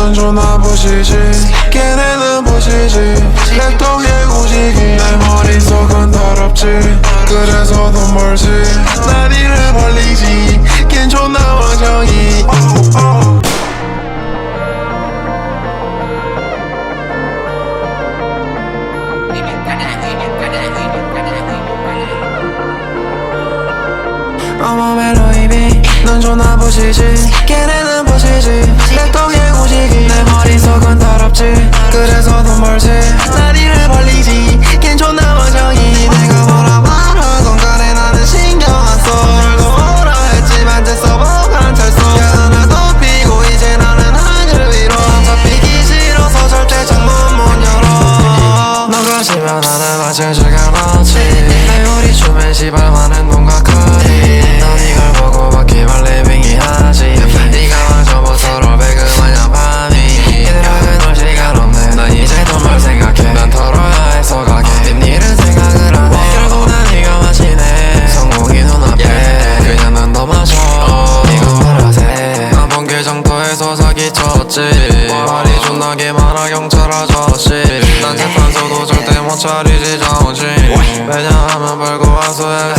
넌 존나 부시지. 걔네는 부시지. 랩도 개구지기 내 머릿속은 더럽지. 그래서 더 멀지. 다리를 벌리지. 걘 존나 왕정이. 어머 멜로이비 넌 존나 부시지 같이. 해 우리 초면 시발 많은 뭔가 거리. 회사 사기쳤지. 말이 존나게 많아 경찰 아저씨. 난 재판소도 절대 못 차리지 정신 왜냐하면 벌고 와서 해.